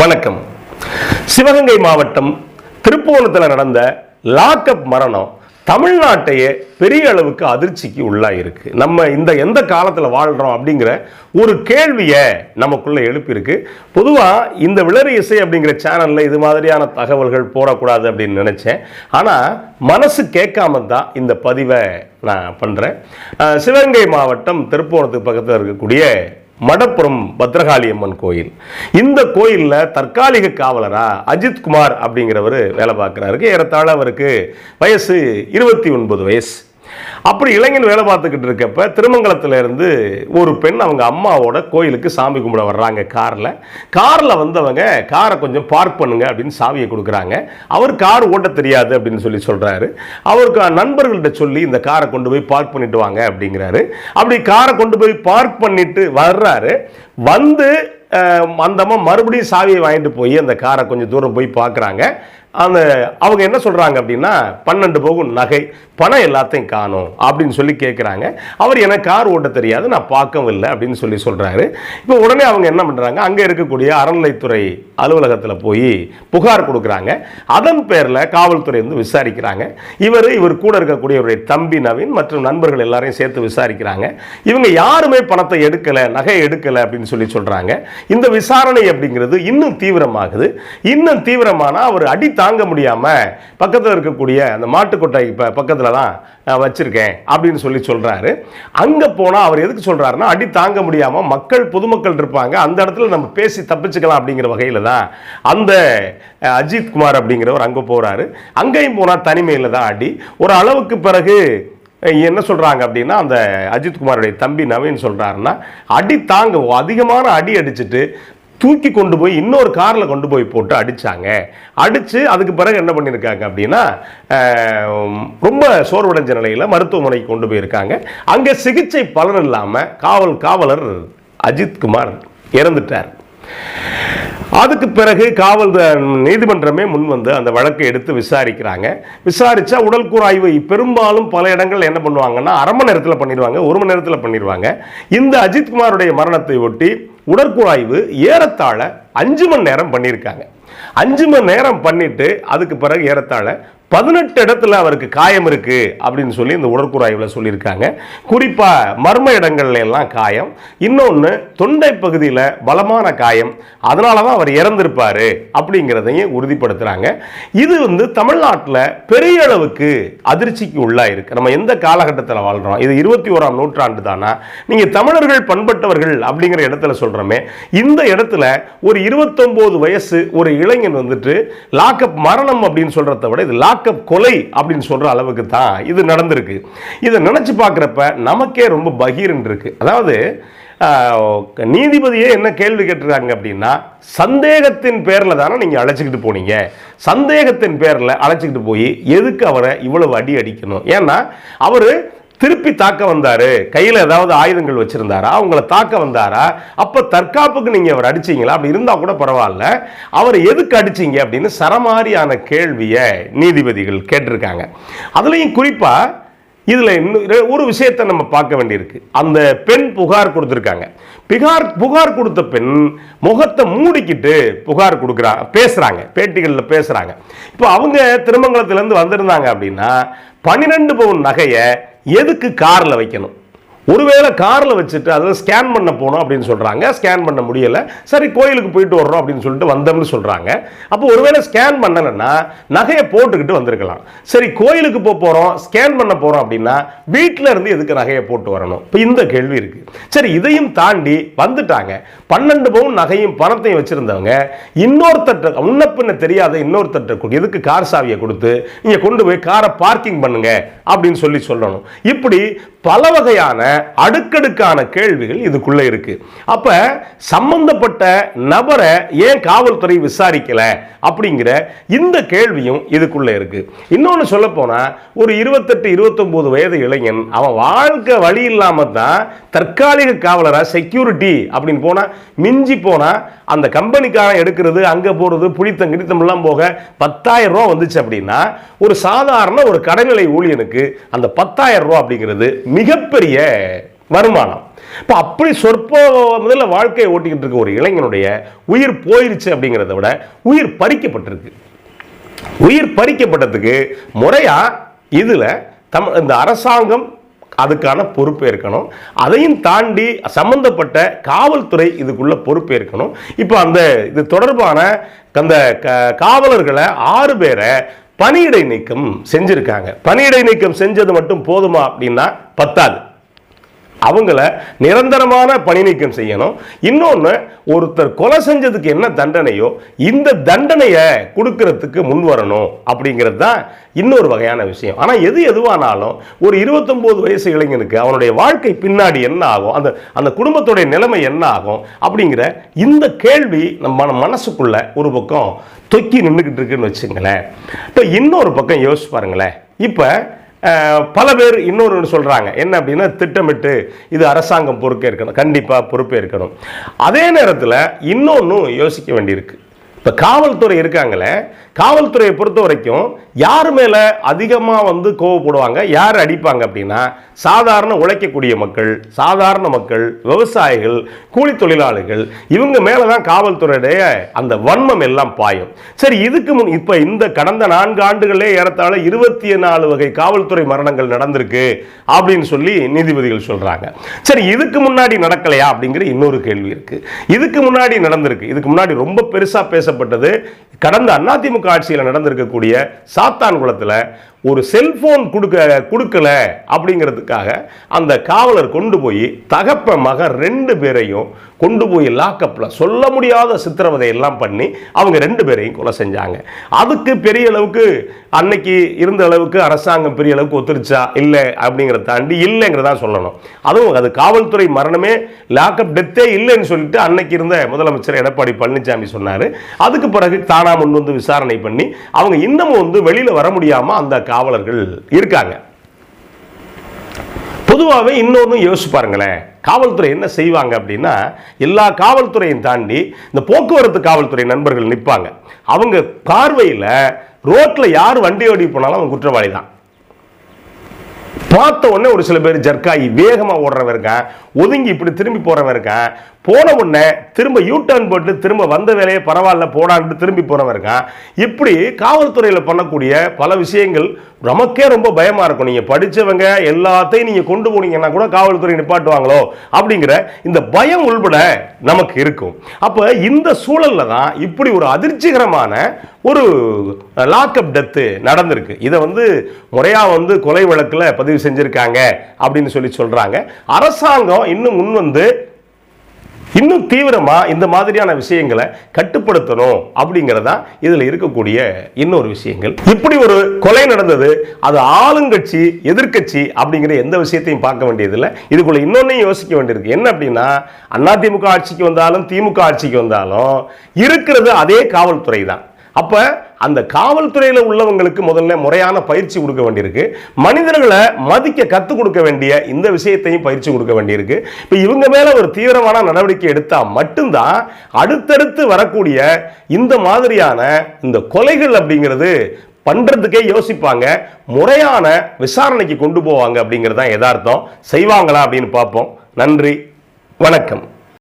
வணக்கம். சிவகங்கை மாவட்டம் திருப்புவனத்தில் நடந்த லாக்அப் மரணம் தமிழ்நாட்டையே பெரிய அளவுக்கு அதிர்ச்சிக்கு உள்ளாயிருக்கு. நம்ம இந்த எந்த காலத்தில் வாழ்கிறோம் அப்படிங்கிற ஒரு கேள்வியை நமக்குள்ளே எழுப்பியிருக்கு. பொதுவாக இந்த விளறு இசை அப்படிங்கிற சேனலில் இது மாதிரியான தகவல்கள் போடக்கூடாது அப்படின்னு நினச்சேன். ஆனால் மனசு கேட்காம தான் இந்த பதிவை நான் பண்ணுறேன் சிவகங்கை மாவட்டம் திருப்புவனத்துக்கு பக்கத்தில் இருக்கக்கூடிய மடப்புறம் பத்ரகாளி அம்மன் கோயில். இந்த கோயிலில் தற்காலிக காவலரா அஜித் குமார் அப்படிங்கிறவர் வேலை பார்க்குறாருக்கு ஏறத்தாழ அவருக்கு வயசு இருபத்தி ஒன்பது வயசு. அப்படி இளைஞன் வேலை பார்த்துக்கிட்டு இருக்கப்ப திருமங்கலத்துல இருந்து ஒரு பெண் அவங்க அம்மாவோட கோயிலுக்கு சாமி கும்பிட வர்றாங்க காரில். காரில் வந்தவங்க காரை கொஞ்சம் பார்க் பண்ணுங்க அப்படின்னு சாவியை கொடுக்குறாங்க. அவர் கார் ஓட்ட தெரியாது அப்படின்னு சொல்லி சொல்கிறாரு அவருக்கு நண்பர்கள்ட்ட சொல்லி இந்த காரை கொண்டு போய் பார்க் பண்ணிட்டு வாங்க அப்படிங்கிறாரு. அப்படி காரை கொண்டு போய் பார்க் பண்ணிட்டு வர்றாரு. வந்து அந்தம்மா அந்த அம்மா மறுபடியும் சாவியை வாங்கிட்டு போய் அந்த காரை கொஞ்சம் தூரம் போய் பார்க்குறாங்க. அந்த அவங்க என்ன சொல்கிறாங்க அப்படின்னா பன்னெண்டு போகும் நகை பணம் எல்லாத்தையும் காணும் அப்படின்னு சொல்லி கேட்குறாங்க அவர் எனக்கு கார் ஓட்ட தெரியாது நான் பார்க்கவும் இல்லை அப்படின்னு சொல்லி சொல்கிறாரு இப்போ உடனே அவங்க என்ன பண்ணுறாங்க அங்கே இருக்கக்கூடிய அறநிலைத்துறை அலுவலகத்தில் போய் புகார் கொடுக்குறாங்க. அதன் பேரில் காவல்துறை வந்து விசாரிக்கிறாங்க. இவர் இவர் கூட இருக்கக்கூடியவருடைய தம்பி நவீன் மற்றும் நண்பர்கள் எல்லாரையும் சேர்த்து விசாரிக்கிறாங்க. இவங்க யாருமே பணத்தை எடுக்கலை நகை எடுக்கலை அப்படின்னு சொல்லி சொல்கிறாங்க இந்த விசாரணை அப்படிங்கிறது இன்னும் தீவிரமாகுது. இன்னும் தீவிரமானால் அவர் அடித்தான் தாங்க முடியாமல் பக்கத்தில் இருக்கக்கூடிய அந்த மாட்டுக்கொட்டை இப்போ பக்கத்தில் தான் நான் வச்சிருக்கேன் அப்படின்னு சொல்லி சொல்கிறாரு அங்கே போனால் அவர் எதுக்கு சொல்கிறாருன்னா அடி தாங்க முடியாமல் மக்கள் பொதுமக்கள் இருப்பாங்க. அந்த இடத்துல நம்ம பேசி தப்பிச்சுக்கலாம் அப்படிங்கிற வகையில் தான் அந்த அஜித் குமார் அப்படிங்கிறவர் அங்கே போகிறாரு அங்கேயும் போனால் தனிமையில் தான் அடி. ஒரு அளவுக்கு பிறகு என்ன சொல்கிறாங்க அப்படின்னா அந்த அஜித்குமாருடைய தம்பி நவீன் சொல்கிறாருன்னா அடி தாங்க அதிகமான அடி அடிச்சுட்டு தூக்கி கொண்டு போய் இன்னொரு காரில் கொண்டு போய் போட்டு அடித்தாங்க அடித்து அதுக்கு பிறகு என்ன பண்ணியிருக்காங்க அப்படின்னா ரொம்ப சோர்வடைஞ்ச நிலையில் மருத்துவமனைக்கு கொண்டு போயிருக்காங்க. அங்கே சிகிச்சை பலன் இல்லாமல் காவல் காவலர் அஜித்குமார் இறந்துட்டார். அதுக்கு பிறகு காவல் நீதிமன்றமே முன் வந்து அந்த வழக்கை எடுத்து விசாரிக்கிறாங்க. விசாரித்தா உடல் கூறாய்வு பெரும்பாலும் பல இடங்கள் என்ன பண்ணுவாங்கன்னா அரை மணி நேரத்தில் பண்ணிடுவாங்க ஒரு மணி நேரத்தில் பண்ணிடுவாங்க. இந்த அஜித்குமாருடைய மரணத்தை ஒட்டி உடற்குழாய்வு ஏறத்தாழ அஞ்சு மணி நேரம் பண்ணியிருக்காங்க. அஞ்சு மணி நேரம் பண்ணிட்டு அதுக்கு பிறகு ஏறத்தாழ பதினெட்டு இடத்துல அவருக்கு காயம் இருக்கு அப்படின்னு சொல்லி இந்த உடற்கூறாய்வில் சொல்லியிருக்காங்க. குறிப்பா மர்ம இடங்கள்ல எல்லாம் காயம். இன்னொன்று தொண்டை பகுதியில் பலமான காயம். அதனால தான் அவர் இறந்திருப்பாரு அப்படிங்கிறதையும் உறுதிப்படுத்துறாங்க. இது வந்து தமிழ்நாட்டில் பெரிய அளவுக்கு அதிர்ச்சிக்கு உள்ளாயிருக்கு. நம்ம எந்த காலகட்டத்தில் வாழ்றோம்? இது இருபத்தி ஓராம் நூற்றாண்டு தானா? நீங்க தமிழர்கள் பண்பட்டவர்கள் அப்படிங்கிற இடத்துல சொல்றோமே இந்த இடத்துல ஒரு இருபத்தொன்பது வயசு ஒரு இளைஞன் வந்துட்டு லாக்அப் மரணம் அப்படின்னு சொல்றதை விட இது லாக் லாக்அப் கொலை அப்படின்னு சொல்ற அளவுக்கு தான் இது நடந்திருக்கு. இதை நினச்சி பார்க்குறப்ப நமக்கே ரொம்ப பகீர்னு இருக்கு. அதாவது ஆஹ், நீதிபதியே என்ன கேள்வி கேட்டுருக்காங்க அப்படின்னா சந்தேகத்தின் பேரில் தானே நீங்கள் அழைச்சிக்கிட்டு போனீங்க. சந்தேகத்தின் பேரில் அழைச்சிக்கிட்டு போய் எதுக்கு அவரை இவ்வளவு அடி அடிக்கணும்? ஏன்னா அவர் திருப்பி தாக்க வந்தாரு. கையில் ஏதாவது ஆயுதங்கள் வச்சிருந்தாரா? அவங்கள தாக்க வந்தாரா? அப்போ தற்காப்புக்கு நீங்கள் அவர் அடிச்சிங்களா? அப்படி இருந்தால் கூட பரவாயில்ல. அவர் எதுக்கு அடிச்சீங்க? அப்படின்னு சரமாரியான கேள்வியை நீதிபதிகள் கேட்டிருக்காங்க. அதுலேயும் குறிப்பாக இதில் இன்னும் ஒரு விஷயத்தை நம்ம பார்க்க வேண்டியிருக்கு. அந்த பெண் புகார் கொடுத்துருக்காங்க. புகார் புகார் கொடுத்த பெண் முகத்தை மூடிக்கிட்டு புகார் கொடுக்குறா பேசுகிறாங்க பேட்டிகளில் பேசுகிறாங்க இப்போ அவங்க திருமங்கலத்துலேருந்து வந்திருந்தாங்க அப்படின்னா பன்னிரெண்டு பவுன் நகையை எதுக்கு காரில் வைக்கணும்? ஒருவேளை காரில் வச்சுட்டு அதில் ஸ்கேன் பண்ண போனோம் அப்படின்னு சொல்கிறாங்க ஸ்கேன் பண்ண முடியலை. சரி கோயிலுக்கு போயிட்டு வர்றோம் அப்படின்னு சொல்லிட்டு வந்தோம்னு சொல்கிறாங்க அப்போ ஒருவேளை ஸ்கேன் பண்ணலைன்னா நகையை போட்டுக்கிட்டு வந்திருக்கலாம். சரி கோயிலுக்கு போக போகிறோம் ஸ்கேன் பண்ண போகிறோம் அப்படின்னா வீட்டில் இருந்து எதுக்கு நகையை போட்டு வரணும்? இப்போ இந்த கேள்வி இருக்குது சரி இதையும் தாண்டி வந்துட்டாங்க. பன்னெண்டு பவுன் நகையும் பணத்தையும் வச்சுருந்தவங்க இன்னொருத்தட்ட முன்ன தெரியாத இன்னொருத்தட்ட எதுக்கு கார் சாவியை கொடுத்து நீங்கள் கொண்டு போய் காரை பார்க்கிங் பண்ணுங்க அப்படின்னு சொல்லி சொல்லணும். இப்படி பல வகையான அடுக்கடுக்கான கேள்விகள் இதுக்குள்ளே இருக்கு. அப்போ சம்பந்தப்பட்ட நபரை ஏன் காவல்துறை விசாரிக்கல அப்படிங்கிற இந்த கேள்வியும் இதுக்குள்ளே இருக்கு. இன்னொன்று சொல்லப்போனால் ஒரு இருபத்தெட்டு இருபத்தொம்போது வயது இளைஞன் அவன் வாழ்க்கை வழி இல்லாமல் தான் தற்காலிக காவலராக செக்யூரிட்டி அப்படின்னு போனால் மிஞ்சி போனால் அந்த கம்பெனிக்காரன் எடுக்கிறது அங்கே போகிறது புளித்தம் கிடித்தம்லாம் போக பத்தாயிரம் ரூபா வந்துச்சு அப்படின்னா ஒரு சாதாரண ஒரு கடைநிலை ஊழியனுக்கு அந்த பத்தாயிரம் ரூபா அப்படிங்கிறது மிகப்பெரிய வருமானம். இப்போ அப்படி சொற்ப முதல்ல வாழ்க்கையை ஓட்டிக்கிட்டு இருக்க ஒரு இளைஞனுடைய உயிர் போயிருச்சு அப்படிங்கிறத விட உயிர் பறிக்கப்பட்டிருக்கு. உயிர் பறிக்கப்பட்டதுக்கு முறையாக இதில் தம் இந்த அரசாங்கம் அதுக்கான பொறுப்பேற்கணும் அதையும் தாண்டி சம்பந்தப்பட்ட காவல்துறை இதுக்குள்ள பொறுப்பேற்கணும் இப்போ அந்த இது தொடர்பான அந்த க- காவலர்களை ஆறு பேரை பணியிடை நீக்கம் செஞ்சுருக்காங்க. பணியிடை நீக்கம் செஞ்சது மட்டும் போதுமா அப்படின்னா பத்தாது. அவங்கள நிரந்தரமான பணி நீக்கம் செய்யணும். இன்னொன்று ஒருத்தர் கொலை செஞ்சதுக்கு என்ன தண்டனையோ இந்த தண்டனையை கொடுக்கறதுக்கு முன் வரணும் அப்படிங்கிறது தான் இன்னொரு வகையான விஷயம். ஆனால் எது எதுவானாலும் ஒரு இருபத்தொம்போது வயசு இளைஞனுக்கு அவனுடைய வாழ்க்கை பின்னாடி என்ன ஆகும் அந்த அந்த குடும்பத்துடைய நிலைமை என்ன ஆகும் அப்படிங்கிற இந்த கேள்வி நம்ம மன- மனசுக்குள்ள ஒரு பக்கம் தொக்கி நின்றுக்கிட்டு இருக்குன்னு வச்சுங்களேன். இப்போ இன்னொரு பக்கம் யோசிச்சு பாருங்களேன். இப்போ பல பேர் இன்னொரு சொல்கிறாங்க என்ன அப்படின்னா திட்டமிட்டு இது அரசாங்கம் பொறுப்பேற்கணும் பொறுப்பே பொறுப்பேற்கணும். அதே நேரத்தில் இன்னொன்று யோசிக்க வேண்டியிருக்கு. இப்போ காவல்துறை இருக்காங்களே காவல்துறையை பொறுத்த வரைக்கும் யார் மேலே அதிகமாக வந்து கோவப்படுவாங்க யார் அடிப்பாங்க அப்படின்னா சாதாரண உழைக்கக்கூடிய மக்கள் சாதாரண மக்கள் விவசாயிகள் கூலி தொழிலாளர்கள் இவங்க மேலே தான் காவல்துறையுடைய அந்த வன்மம் எல்லாம் பாயும். சரி இதுக்கு முன் இப்போ இந்த கடந்த நான்கு ஆண்டுகளே ஏறத்தாழ இருபத்தி நாலு வகை காவல்துறை மரணங்கள் நடந்திருக்கு அப்படின்னு சொல்லி நீதிபதிகள் சொல்றாங்க. சரி இதுக்கு முன்னாடி நடக்கலையா அப்படிங்கிற இன்னொரு கேள்வி இருக்கு. இதுக்கு முன்னாடி நடந்திருக்கு இதுக்கு முன்னாடி ரொம்ப பெருசா பேசப்பட்டது கடந்த அதிமுக ஆட்சியில் நடந்திருக்கக்கூடிய சாத்தான்குளத்தில் ஒரு செல்போன் கொடுக்க கொடுக்கல அப்படிங்கிறதுக்காக அந்த காவலர் கொண்டு போய் தகப்ப மக ரெண்டு பேரையும் கொண்டு போய் லாக்கப்பில் சொல்ல முடியாத சித்திரவதை எல்லாம் பண்ணி அவங்க ரெண்டு பேரையும் கொலை செஞ்சாங்க. அதுக்கு பெரிய அளவுக்கு அன்னைக்கு இருந்த அளவுக்கு அரசாங்கம் பெரிய அளவுக்கு ஒத்துருச்சா? இல்லை அப்படிங்கிறத தாண்டி இல்லைங்கிறதா சொல்லணும். அதுவும் அது காவல்துறை மரணமே லாக்அப் டெத்தே இல்லைன்னு சொல்லிட்டு அன்னைக்கு இருந்த முதலமைச்சர் எடப்பாடி பழனிசாமி சொன்னார். அதுக்கு பிறகு தானா முன் வந்து விசாரணை பண்ணி அவங்க இன்னமும் வந்து வெளியில் வர முடியாமல் அந்த காவலர்கள் இருக்காங்க. பொதுவாகவே இன்னொன்று யோசிச்சு பாருங்களேன். காவல்துறை என்ன செய்வாங்க அப்படின்னா எல்லா காவல்துறையும் தாண்டி இந்த போக்குவரத்து காவல்துறை நண்பர்கள் நிற்பாங்க அவங்க பார்வையில் ரோட்டில் யார் வண்டி ஓடி போனாலும் அவங்க குற்றவாளி தான். பார்த்த உடனே ஒரு சில பேர் ஜர்க்காயி வேகமாக ஓடுறவன் இருக்கான் ஒதுங்கி இப்படி திரும்பி போகிறவன் இருக்கான் போன உடனே திரும்ப யூ டர்ன் போட்டு திரும்ப வந்த வேலையை பரவாயில்ல போடான்ட்டு திரும்பி போறவன் இருக்கான் இப்படி காவல்துறையில் பண்ணக்கூடிய பல விஷயங்கள் நமக்கே ரொம்ப பயமா இருக்கும். நீங்க படிச்சவங்க எல்லாத்தையும் நீங்க கொண்டு போனீங்கன்னா கூட காவல்துறை நிப்பாட்டுவாங்களோ அப்படிங்கிற இந்த பயம் உள்பட நமக்கு இருக்கும். அப்ப இந்த சூழல்ல தான் இப்படி ஒரு அதிர்ச்சிகரமான ஒரு லாக்அப் டெத்து நடந்திருக்கு. இதை வந்து முறையா வந்து கொலை வழக்கில் பதிவு செஞ்சிருக்காங்க அப்படின்னு சொல்லி சொல்றாங்க. அரசாங்கம் இன்னும் முன் வந்து இன்னும் தீவிரமாக இந்த மாதிரியான விஷயங்களை கட்டுப்படுத்தணும் அப்படிங்கிறதா இதில் இருக்கக்கூடிய இன்னொரு விஷயங்கள். இப்படி ஒரு கொலை நடந்தது அது ஆளுங்கட்சி எதிர்க்கட்சி அப்படிங்கிற எந்த விஷயத்தையும் பார்க்க வேண்டியதில்லை. இதுக்குள்ள இன்னொன்னையும் யோசிக்க வேண்டியிருக்கு. என்ன அப்படின்னா அதிமுக ஆட்சிக்கு வந்தாலும் திமுக ஆட்சிக்கு வந்தாலும் இருக்கிறது அதே காவல்துறை தான் அப்போ அந்த காவல்துறையில் உள்ளவங்களுக்கு முதல்ல முறையான பயிற்சி கொடுக்க வேண்டியிருக்கு. மனிதர்களை மதிக்க கற்றுக் கொடுக்க வேண்டிய இந்த விஷயத்தையும் பயிற்சி கொடுக்க வேண்டியிருக்கு. இப்போ இவங்க மேலே ஒரு தீவிரமான நடவடிக்கை எடுத்தால் மட்டும்தான் அடுத்தடுத்து வரக்கூடிய இந்த மாதிரியான இந்த கொலைகள் அப்படிங்கிறது பண்ணுறதுக்கே யோசிப்பாங்க. முறையான விசாரணைக்கு கொண்டு போவாங்க அப்படிங்கிறது தான் எதார்த்தம் செய்வாங்களா அப்படின்னு பார்ப்போம். நன்றி. வணக்கம்.